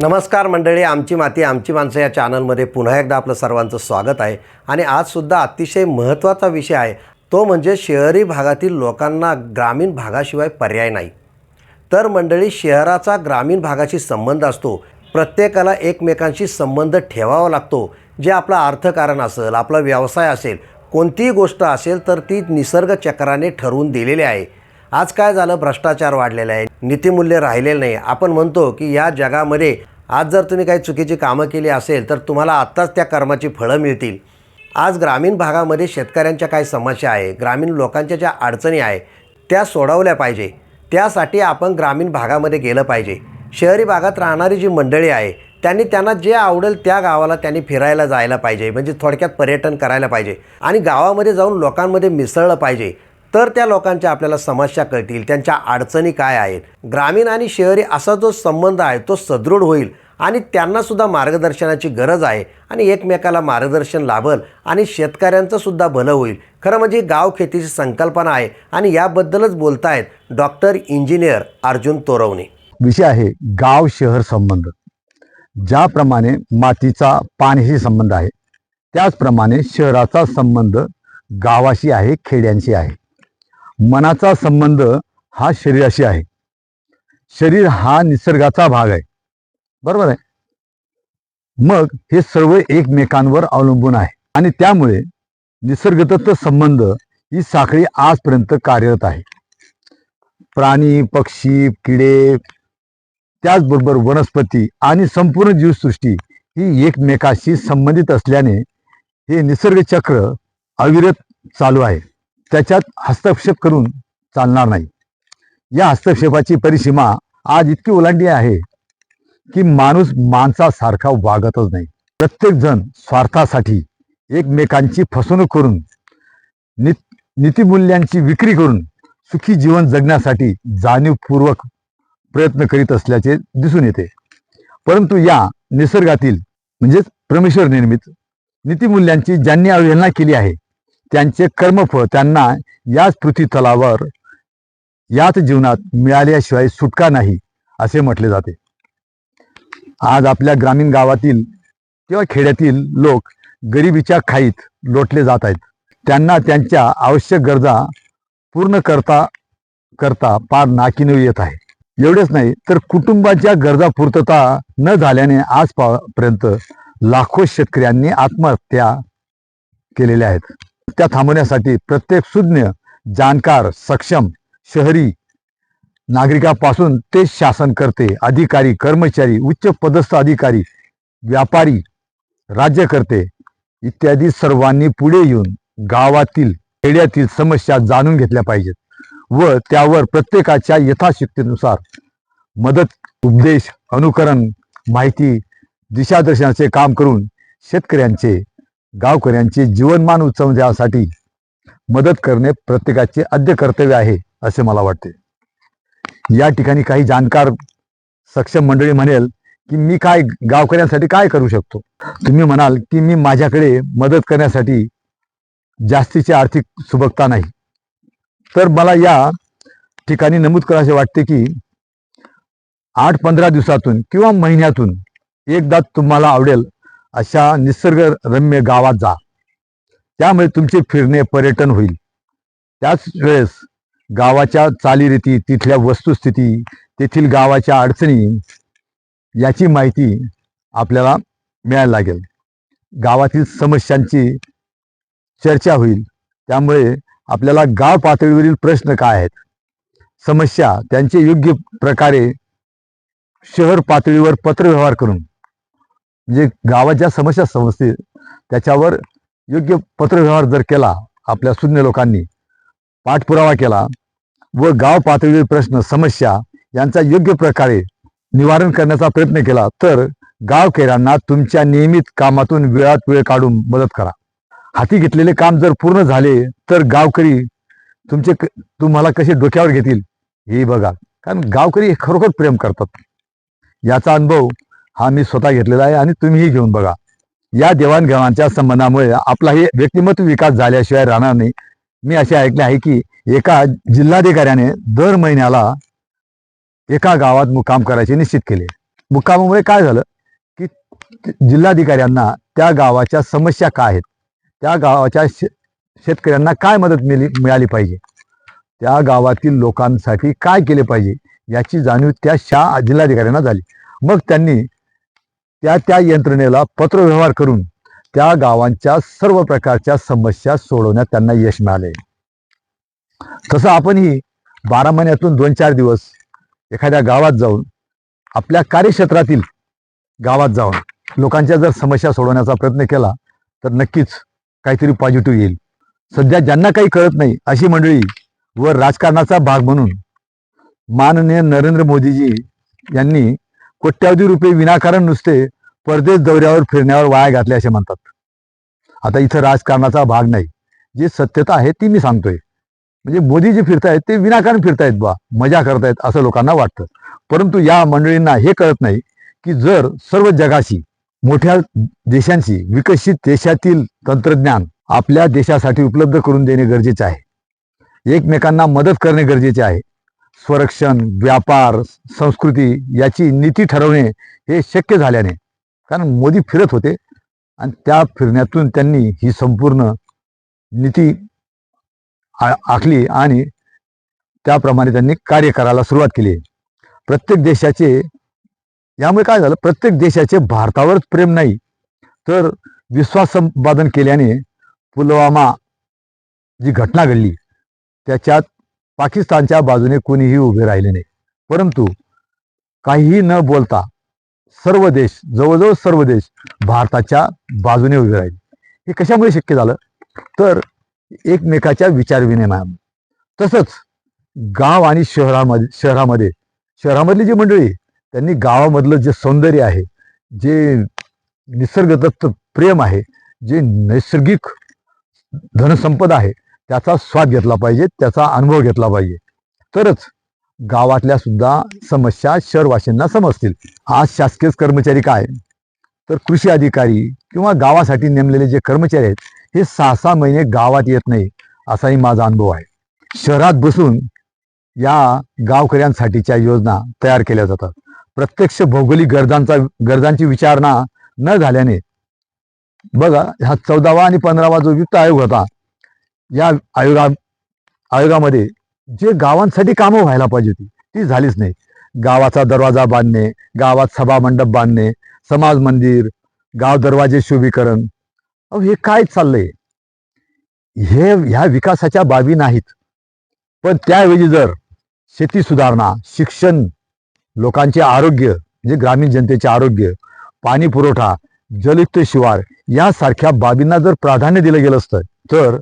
नमस्कार मंडळी आमची माती आमची माणसं या चॅनलमध्ये पुन्हा एकदा आपलं सर्वांचं स्वागत आहे. आणि आजसुद्धा अतिशय महत्त्वाचा विषय आहे. तो म्हणजे शहरी भागातील लोकांना ग्रामीण भागाशिवाय पर्याय नाही. तर मंडळी शहराचा ग्रामीण भागाशी संबंध असतो. प्रत्येकाला एकमेकांशी संबंध ठेवावा लागतो. जे आपलं अर्थकारण असेल आपला व्यवसाय असेल कोणतीही गोष्ट असेल तर ती निसर्ग चक्राने ठरवून दिलेली आहे. आज काय झालं? भ्रष्टाचार वाढलेला आहे. नीतिमूल्य राहिलेलं नाही. आपण म्हणतो की या जगामध्ये आज जर तुम्ही काही चुकीची कामं केली असेल तर तुम्हाला आत्ताच त्या कर्माची फळं मिळतील. आज ग्रामीण भागामध्ये शेतकऱ्यांच्या काय समस्या आहे. ग्रामीण लोकांच्या ज्या अडचणी आहे त्या सोडवल्या पाहिजे. त्यासाठी आपण ग्रामीण भागामध्ये गेलं पाहिजे. शहरी भागात राहणारी जी मंडळी आहे त्यांनी त्यांना जे आवडेल त्या गावाला त्यांनी फिरायला जायला पाहिजे. म्हणजे थोडक्यात पर्यटन करायला पाहिजे. आणि गावामध्ये जाऊन लोकांमध्ये मिसळलं पाहिजे. तर त्या लोकांच्या आपल्याला समस्या कळतील. त्यांच्या अडचणी काय आहेत? ग्रामीण आणि शहरी असा जो संबंध आहे तो सदृढ होईल आणि त्यांनासुद्धा मार्गदर्शनाची गरज आहे आणि एकमेकाला मार्गदर्शन लाभल आणि शेतकऱ्यांचं सुद्धा भलं होईल. खरं म्हणजे गाव खेतीची संकल्पना आहे आणि याबद्दलच बोलतायत डॉक्टर इंजिनियर अर्जुन तोरवणे. विषय आहे गाव शहर संबंध. ज्याप्रमाणे मातीचा पाण्याशी संबंध आहे त्याचप्रमाणे शहराचा संबंध गावाशी आहे खेड्यांशी आहे. मनाचा संबंध हा शरीराशी आहे. शरीर हा निसर्गाचा भाग आहे. बरोबर आहे? मग हे सर्व एकमेकांवर अवलंबून आहे. आणि त्यामुळे निसर्गदत्त संबंध ही साखळी आजपर्यंत कार्यरत आहे. प्राणी पक्षी किडे त्याचबरोबर वनस्पती आणि संपूर्ण जीवसृष्टी ही एकमेकाशी संबंधित असल्याने हे निसर्ग चक्र अविरत चालू आहे. त्याच्यात हस्तक्षेप करून चालणार नाही. या हस्तक्षेपाची परिसीमा आज इतकी ओलांडली आहे की माणूस माणसासारखा वागतच नाही. प्रत्येकजण स्वार्थासाठी एकमेकांची फसवणूक करून नि नीतिमूल्यांची विक्री करून सुखी जीवन जगण्यासाठी जाणीवपूर्वक प्रयत्न करीत असल्याचे दिसून येते. परंतु या निसर्गातील म्हणजेच परमेश्वर निर्मित नीतिमूल्यांची ज्यांनी अवहेलना केली आहे त्यांचे कर्मफळ त्यांना याच पृथ्वीतलावर याच जीवनात मिळाल्याशिवाय सुटका नाही असे म्हटले जाते. आज आपल्या ग्रामीण गावातील किंवा खेड्यातील लोक गरिबीच्या खाईत लोटले जात आहेत. त्यांना त्यांच्या आवश्यक गरजा पूर्ण करता करता पार नाकीनऊ येत आहे. एवढेच नाही तर कुटुंबाच्या गरजा पूर्तता न झाल्याने आजपर्यंत लाखो शेतकऱ्यांनी आत्महत्या केलेल्या आहेत. त्या थांबवण्यासाठी प्रत्येक सुज्ञ जाणकार सक्षम शहरी नागरिकापासून ते शासन करते अधिकारी कर्मचारी उच्च पदस्थ अधिकारी व्यापारी राज्यकर्ते इत्यादी सर्वांनी पुढे येऊन गावातील खेड्यातील समस्या जाणून घेतल्या पाहिजेत व त्यावर प्रत्येकाच्या यथाशक्तीनुसार मदत उपदेश अनुकरण माहिती दिशादर्शनाचे काम करून शेतकऱ्यांचे गावकऱ्यांचे जीवनमान उंचावण्यासाठी मदत करणे प्रत्येकाचे आद्य कर्तव्य आहे असे मला वाटते. या ठिकाणी काही जाणकार सक्षम मंडळी म्हणेल की मी काय गावकऱ्यांसाठी काय करू शकतो? तुम्ही म्हणाल की मी माझ्याकडे मदत करण्यासाठी जास्तीची आर्थिक सुबकता नाही. तर मला या ठिकाणी नमूद करायचे वाटते की आठ पंधरा दिवसातून किंवा महिन्यातून एकदा तुम्हाला आवडेल अशा निसर्गरम्य गावात जा. त्यामुळे तुमचे फिरणे पर्यटन होईल. त्याच वेळेस गावाच्या चालीरीती तिथल्या वस्तुस्थिती तेथील गावाच्या अडचणी याची माहिती आपल्याला मिळायला लागेल. गावातील समस्यांची चर्चा होईल. त्यामुळे आपल्याला गाव पातळीवरील प्रश्न काय आहेत? समस्या त्यांचे योग्य प्रकारे शहर पातळीवर पत्रव्यवहार करून म्हणजे गावाच्या समस्या समजतील त्याच्यावर योग्य पत्रव्यवहार जर केला आपल्या शून्य लोकांनी पाठपुरावा केला व गाव पातळीवरील प्रश्न समस्या यांचा योग्य प्रकारे निवारण करण्याचा प्रयत्न केला तर गावखेड्यांना तुमच्या नियमित कामातून वेळात वेळ काढून मदत करा. हाती घेतलेले काम जर पूर्ण झाले तर गावकरी तुमचे तुम्हाला कसे डोक्यावर घेतील हे बघा. कारण गावकरी हे खरोखर प्रेम करतात. याचा अनुभव हा मी स्वतः घेतलेला आहे आणि तुम्हीही घेऊन बघा. या देवाणघेवाणच्या संबंधामुळे आपला हे व्यक्तिमत्व विकास झाल्याशिवाय राहणार नाही. मी असे ऐकले आहे की एका जिल्हाधिकाऱ्याने दर महिन्याला एका गावात मुक्काम करायचे निश्चित केले. मुक्कामामुळे काय झालं की जिल्हाधिकाऱ्यांना त्या गावाच्या समस्या काय आहेत? त्या गावाच्या शे शेतकऱ्यांना काय मदत मिली मिळाली पाहिजे? त्या गावातील लोकांसाठी काय केले पाहिजे? याची जाणीव त्या शा जिल्हाधिकाऱ्यांना झाली. मग त्यांनी त्या त्या यंत्रणेला पत्रव्यवहार करून त्या गावांच्या सर्व प्रकारच्या समस्या सोडवण्यात त्यांना यश मिळाले. तसं आपणही बारा महिन्यातून दोन चार दिवस एखाद्या गावात जाऊन आपल्या कार्यक्षेत्रातील गावात जाऊन लोकांच्या जर समस्या सोडवण्याचा प्रयत्न केला तर नक्कीच काहीतरी पॉझिटिव्ह येईल. सध्या ज्यांना काही कळत नाही अशी मंडळी व राजकारणाचा भाग म्हणून माननीय नरेंद्र मोदीजी यांनी कोट्यावधी रुपये विनाकारण नुसते परदेश दौऱ्यावर फिरण्यावर वाया घातले असे म्हणतात. आता इथं राजकारणाचा भाग नाही. जी सत्यता आहे ती मी सांगतोय. म्हणजे मोदी जे फिरतायत ते विनाकारण फिरतायत बा मजा करतायत असं लोकांना वाटतं. परंतु या मंडळींना हे कळत नाही की जर सर्व जगाशी मोठ्या देशांशी विकसित देशातील तंत्रज्ञान आपल्या देशासाठी उपलब्ध करून देणे गरजेचे आहे. एकमेकांना मदत करणे गरजेचे आहे. स्वरक्षण व्यापार संस्कृती याची नीती ठरवणे हे शक्य झाल्याने. कारण मोदी फिरत होते आणि त्या फिरण्यातून त्यांनी ही संपूर्ण नीती आ- आखली आणि त्याप्रमाणे त्यांनी कार्य करायला सुरुवात केली. प्रत्येक देशाचे यामुळे काय झालं? प्रत्येक देशाचे भारतावरच प्रेम नाही. तर विश्वास संपादन केल्याने पुलवामा जी घटना घडली त्याच्यात पाकिस्तानच्या बाजूने कोणीही उभे राहिले नाही. परंतु काहीही न बोलता सर्व देश जवळजवळ सर्व देश भारताच्या बाजूने उभे राहिले. हे कशामुळे शक्य झालं? तर एकमेकाच्या विचारविनिमयामुळे. तसंच गाव आणि शहरामध्ये शहरामध्ये शहरामधली जी मंडळी त्यांनी गावामधलं जे सौंदर्य आहे जे निसर्गदत्त प्रेम आहे जे नैसर्गिक धनसंपदा आहे त्याचा स्वाद घेतला पाहिजे त्याचा अनुभव घेतला पाहिजे. तरच गावातल्या सुद्धा समस्या शहरवासींना समजतील. आज शासकीय कर्मचारी काय? तर कृषी अधिकारी किंवा गावासाठी नेमलेले जे कर्मचारी आहेत हे सहा सहा महिने गावात येत नाही असाही माझा अनुभव आहे. शहरात बसून या गावकऱ्यांसाठीच्या योजना तयार केल्या जातात. प्रत्यक्ष भौगोलिक गरजांचा गरजांची विचारणा न झाल्याने बघा हा चौदावा आणि पंधरावा जो वित्त आयोग होता या आयोगा आयोगामध्ये जे गावांसाठी कामं व्हायला पाहिजे होती ती झालीच नाही. गावाचा दरवाजा बांधणे गावात सभा मंडप बांधणे समाज मंदिर गाव दरवाजे शुभीकरण. अहो हे काय चाललंय? हे ह्या विकासाच्या बाबी नाहीत. पण त्याऐवजी जर शेती सुधारणा शिक्षण लोकांचे आरोग्य म्हणजे ग्रामीण जनतेचे आरोग्य पाणी पुरवठा जलयुक्त शिवार यासारख्या बाबींना जर प्राधान्य दिलं गेलं असतं तर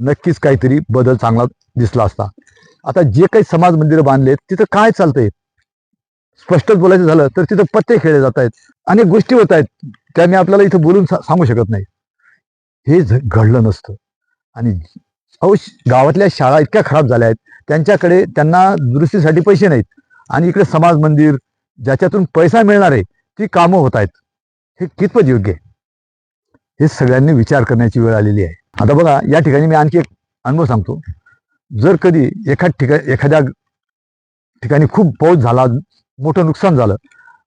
नक्कीच काहीतरी बदल चांगला दिसला असता. आता जे काही समाज मंदिरं बांधलेत तिथं काय चालतंय? स्पष्टच बोलायचं झालं तर तिथं पत्ते खेळले जात आहेत. अनेक गोष्टी होत आहेत त्या मी आपल्याला इथं बोलून सा- सांगू शकत नाही. हे झ- घडलं नसतं. आणि अहो श- गावातल्या शाळा इतक्या खराब झाल्या आहेत. त्यांच्याकडे त्यांना दुरुस्तीसाठी पैसे नाहीत. आणि इकडे समाज मंदिर ज्याच्यातून पैसा मिळणार आहे ती कामं होत आहेत. हे कितपत योग्य आहे? हे सगळ्यांनी विचार करण्याची वेळ आलेली आहे. आता बघा या ठिकाणी मी आणखी एक अनुभव सांगतो. जर कधी एखाद ठिकाण एखाद्या ठिकाणी खूप पाऊस झाला मोठं नुकसान झालं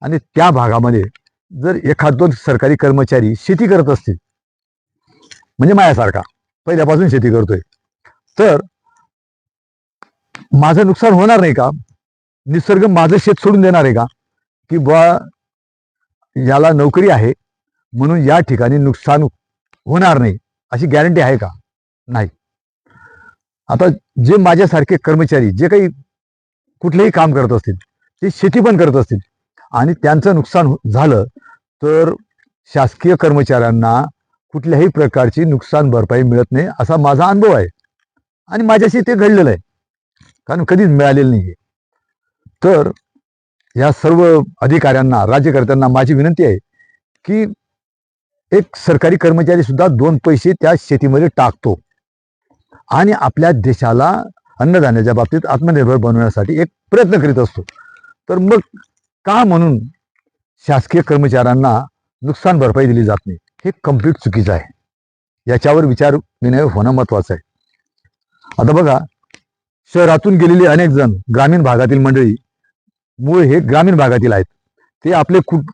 आणि त्या भागामध्ये जर एखाद दोन सरकारी कर्मचारी शेती करत असतील म्हणजे माझ्यासारखा पहिल्यापासून शेती करतोय तर माझं नुकसान होणार नाही का? निसर्ग माझं शेत सोडून देणार आहे का? की बा याला नोकरी आहे म्हणून या ठिकाणी नुकसान होणार नाही. अशी गॅरंटी आहे का? नाही. आता जे माझ्यासारखे कर्मचारी जे काही कुठलेही काम करत असतील ते शेती पण करत असतील आणि त्यांचं नुकसान हो-, झालं तर शासकीय कर्मचाऱ्यांना कुठल्याही प्रकारची नुकसान भरपाई मिळत नाही असा माझा अनुभव आहे. आणि माझ्याशी ते घडलेलं आहे. कारण कधीच मिळालेलं नाही तर या सर्व अधिकाऱ्यांना राज्यकर्त्यांना माझी विनंती आहे की एक सरकारी कर्मचारी सुद्धा दोन पैसे त्या शेतीमध्ये टाकतो. आणि आपल्या देशाला अन्नधान्याच्या बाबतीत आत्मनिर्भर बनवण्यासाठी एक प्रयत्न करीत असतो. तर मग का म्हणून शासकीय कर्मचाऱ्यांना नुकसान भरपाई दिली जात नाही? हे कंप्लीट चुकीचं आहे. याच्यावर विचार विनय होणं महत्वाचं आहे. आता बघा शहरातून गेलेले अनेक जण ग्रामीण भागातील मंडळी मूळ हे ग्रामीण भागातील आहेत. ते आपले कुट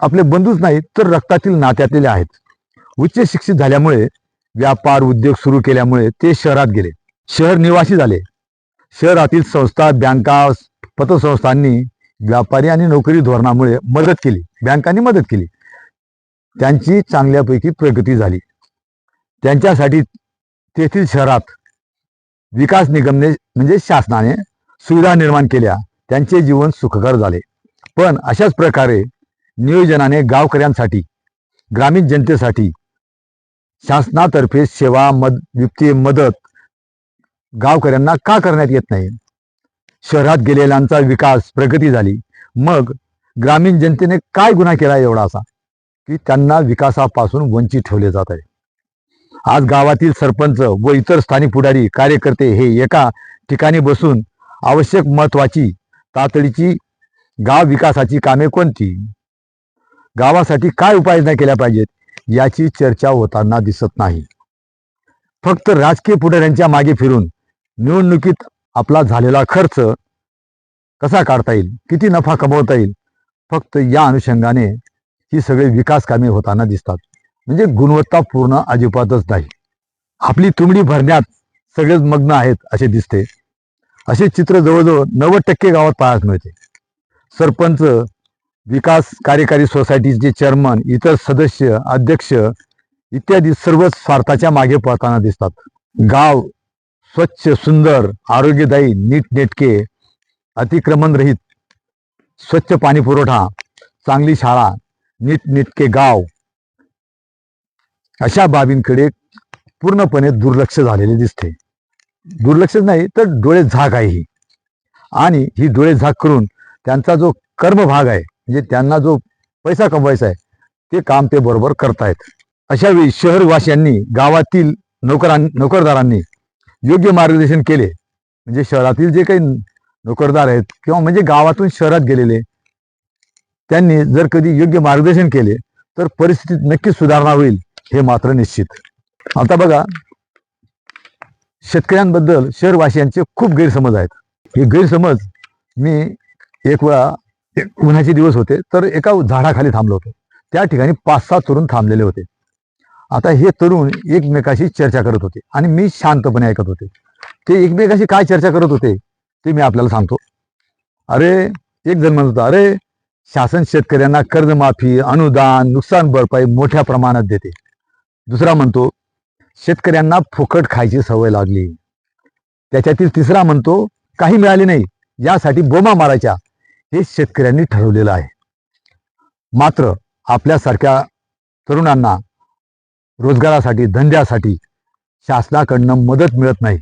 आपले बंधूच नाहीत तर रक्तातील नात्यातले आहेत. उच्च शिक्षित झाल्यामुळे व्यापार उद्योग सुरू केल्यामुळे ते शहरात गेले. शहर निवासी झाले. शहरातील संस्था बँका पतसंस्थांनी व्यापारी आणि नोकरी धोरणामुळे मदत केली. बँकांनी मदत केली. त्यांची चांगल्यापैकी प्रगती झाली. त्यांच्यासाठी तेथील शहरात विकास निगमने म्हणजे शासनाने सुविधा निर्माण केल्या. त्यांचे जीवन सुखकर झाले. पण अशाच प्रकारे नियोजनाने गावकऱ्यांसाठी ग्रामीण जनतेसाठी शासनातर्फे सेवा मद वित्तीय मदत गावकऱ्यांना का करण्यात येत नाही? शहरात गेलेल्यांचा विकास प्रगती झाली. मग ग्रामीण जनतेने काय गुन्हा केला एवढा असा? की त्यांना विकासापासून वंचित ठेवले जात आहे. आज गावातील सरपंच व इतर स्थानिक पुढारी कार्यकर्ते हे एका ठिकाणी बसून आवश्यक महत्वाची तातडीची गाव विकासाची कामे कोणती? गावासाठी काय उपाययोजना केल्या पाहिजेत याची चर्चा होताना दिसत नाही. फक्त राजकीय पुढाऱ्यांच्या मागे फिरून निवडणुकीत आपला झालेला खर्च कसा काढता येईल किती नफा कमवता येईल फक्त या अनुषंगाने ही सगळी विकास कामे होताना दिसतात. म्हणजे गुणवत्तापूर्ण अजिबातच नाही. आपली तुमडी भरण्यात सगळेच मग्न आहेत असे दिसते. असे चित्र जवळजवळ नव्वद टक्के गावात पाहायला मिळते. सरपंच विकास कार्यकारी सोसायटीचे चेअरमन इतर सदस्य अध्यक्ष इत्यादी सर्व स्वार्थाच्या मागे पळताना दिसतात. गाव स्वच्छ सुंदर आरोग्यदायी नीटनेटके अतिक्रमणरहित स्वच्छ पाणी पुरवठा चांगली शाळा नीटनेटके गाव अशा बाबींकडे पूर्णपणे दुर्लक्ष झालेले दिसते. दुर्लक्ष नाही तर डोळे झाक आहे ही. आणि ही डोळे झाक करून त्यांचा जो कर्मभाग आहे म्हणजे त्यांना जो पैसा कमवायचा आहे ते काम ते बरोबर करतायत. अशावेळी शहरवासियांनी गावातील नोकरां नोकरदारांनी योग्य मार्गदर्शन केले. म्हणजे शहरातील जे काही नोकरदार आहेत किंवा म्हणजे गावातून शहरात गेलेले त्यांनी जर कधी योग्य मार्गदर्शन केले तर परिस्थितीत नक्कीच सुधारणा होईल हे मात्र निश्चित. आता बघा शेतकऱ्यांबद्दल शहरवासियांचे खूप गैरसमज आहेत. हे गैरसमज मी एक वेळा उन्हाचे दिवस होते तर एका झाडाखाली थांबलो होतो. त्या ठिकाणी पाच सात तरुण थांबलेले होते. आता हे तरुण एकमेकाशी चर्चा करत होते आणि मी शांतपणे ऐकत होते. ते एकमेकाशी काय चर्चा करत होते ते मी आपल्याला सांगतो. अरे एक जण म्हणत होता अरे शासन शेतकऱ्यांना कर्जमाफी अनुदान नुकसान भरपाई मोठ्या प्रमाणात देते. दुसरा म्हणतो शेतकऱ्यांना फुकट खायची सवय लागली. त्याच्यातील तिसरा म्हणतो काही मिळाले नाही यासाठी बोमा मारायच्या. हे शेतकऱ्यांनी ठरवलेलं आहे. मात्र आपल्यासारख्या तरुणांना रोजगारासाठी धंद्यासाठी शासनाकडनं मदत मिळत नाही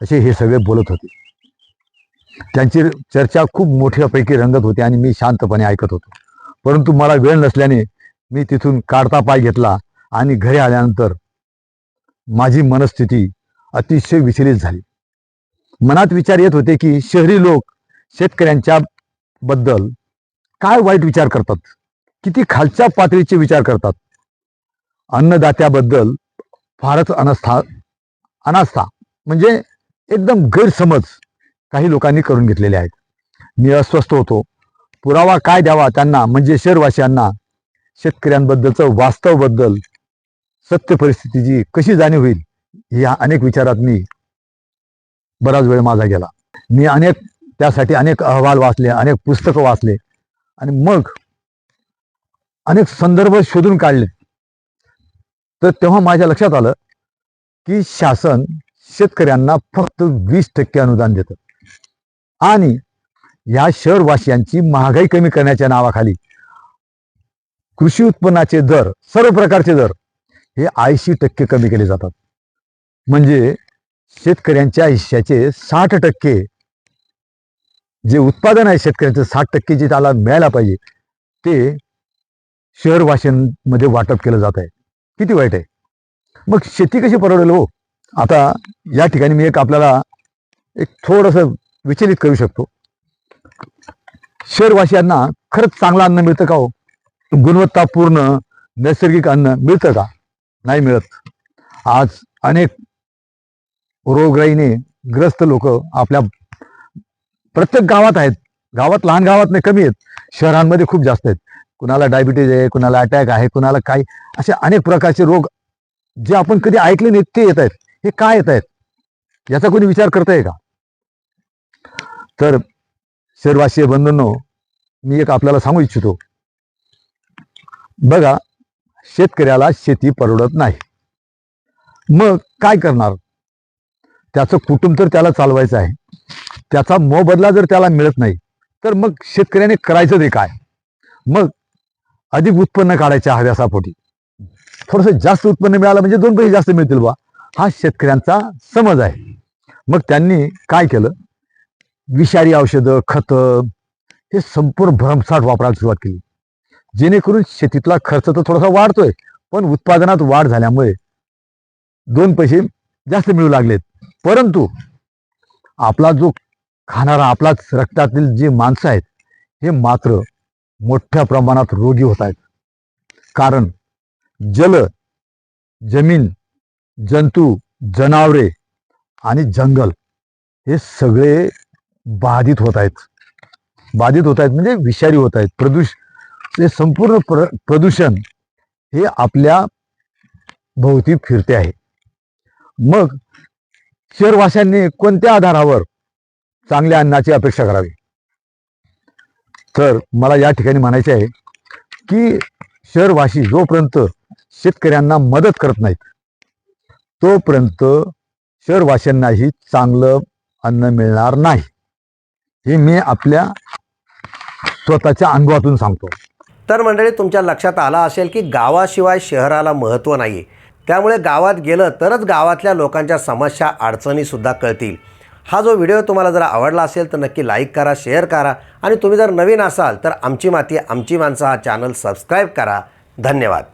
असे हे सगळे बोलत होते. त्यांची चर्चा खूप मोठ्यापैकी रंगत होती आणि मी शांतपणे ऐकत होतो. परंतु मला वेळ नसल्याने मी तिथून काढता पाय घेतला आणि घरी आल्यानंतर माझी मनस्थिती अतिशय विचलित झाली. मनात विचार येत होते की शहरी लोक शेतकऱ्यांच्या बद्दल काय वाईट विचार करतात? किती खालच्या पातळीचे विचार करतात? अन्नदात्याबद्दल फारच अनास्था अनास्था म्हणजे एकदम गैरसमज काही लोकांनी करून घेतलेले आहेत. मी अस्वस्थ होतो. पुरावा काय द्यावा त्यांना म्हणजे शहरवासियांना? शेतकऱ्यांबद्दलचं वास्तवबद्दल सत्य परिस्थितीची कशी जाणीव होईल? या अनेक विचारात मी बराच वेळ माझा गेला. मी अनेक त्यासाठी अनेक अहवाल वाचले अनेक पुस्तकं वाचले आणि मग अनेक संदर्भ शोधून काढले. तर तेव्हा माझ्या लक्षात आलं की शासन शेतकऱ्यांना फक्त वीस टक्के अनुदान देतं. आणि या शहरवासियांची महागाई कमी करण्याच्या नावाखाली कृषी उत्पन्नाचे दर सर्व प्रकारचे दर हे ऐंशी टक्के कमी केले जातात. म्हणजे शेतकऱ्यांच्या आयुष्याचे साठ टक्के जे उत्पादन आहे शेतकऱ्यांचं साठ टक्के जे त्याला मिळायला पाहिजे ते शहरवाशांमध्ये वाटप केलं जात आहे. किती वाईट आहे? मग शेती कशी परवडेल हो? आता या ठिकाणी मी एक आपल्याला एक थोडंसं विचलित करू शकतो. शहरवासियांना खरंच चांगलं अन्न मिळतं का हो? गुणवत्तापूर्ण नैसर्गिक अन्न मिळतं का? नाही मिळत. आज अनेक रोगराईने ग्रस्त लोक आपल्या प्रत्येक गावात आहेत. गावात लहान गावात नाही कमी आहेत. शहरांमध्ये खूप जास्त आहेत. कुणाला डायबिटीज आहे कुणाला अटॅक आहे कुणाला काही. असे अनेक प्रकारचे रोग जे आपण कधी ऐकले नाहीत ते येत आहेत. हे काय येत आहेत? याचा कोणी विचार करताय का? तर शहरवासीय बंधूंनो मी एक आपल्याला सांगू इच्छितो. बघा शेतकऱ्याला शेती परवडत नाही. मग काय करणार? त्याचं कुटुंब तर त्याला चालवायचं आहे. त्याचा मोबदला जर त्याला मिळत नाही तर मग शेतकऱ्याने करायचं ते काय? मग अधिक उत्पन्न काढायच्या हव्यासापोटी. थोडंसं जास्त उत्पन्न मिळालं म्हणजे दोन पैसे जास्त मिळतील बा हा शेतकऱ्यांचा समज आहे. मग त्यांनी काय केलं? विषारी औषधं खतं हे संपूर्ण भरमसाठ वापरायला सुरुवात केली. जेणेकरून शेतीतला खर्च तर थोडासा वाढतोय पण उत्पादनात वाढ झाल्यामुळे दोन पैसे जास्त मिळू लागलेत. परंतु आपला जो खाणारा आपलाच रक्तातील जे माणसं आहेत हे मात्र मोठ्या प्रमाणात रोगी होत आहेत. कारण जल जमीन जंतू जनावरे आणि जंगल हे सगळे बाधित होत आहेत. बाधित होत आहेत म्हणजे विषारी होत आहेत. प्रदूष हे संपूर्ण प्र प्रदूषण हे आपल्या भोवती फिरते आहे. मग शहरवाशांनी कोणत्या आधारावर चांगल्या अन्नाची अपेक्षा करावी. तर मला या ठिकाणी म्हणायचे आहे की शहरवासी जोपर्यंत शेतकऱ्यांना मदत करत नाहीत तोपर्यंत शहरवाशांनाही चांगलं अन्न मिळणार नाही. हे मी आपल्या स्वतःच्या अनुभवातून सांगतो. तर मंडळी तुमच्या लक्षात आला असेल की गावाशिवाय शहराला महत्त्व नाही आहे त्यामुळे गावात गेलं तरच गावातल्या लोकांच्या समस्या अडचणीसुद्धा कळतील. हा जो व्हिडिओ तुम्हाला जर आवडला असेल तर नक्की लाईक करा शेअर करा. आणि तुम्ही जर नवीन असाल तर आमची माती आमची माणसं हा चॅनल सबस्क्राईब करा. धन्यवाद.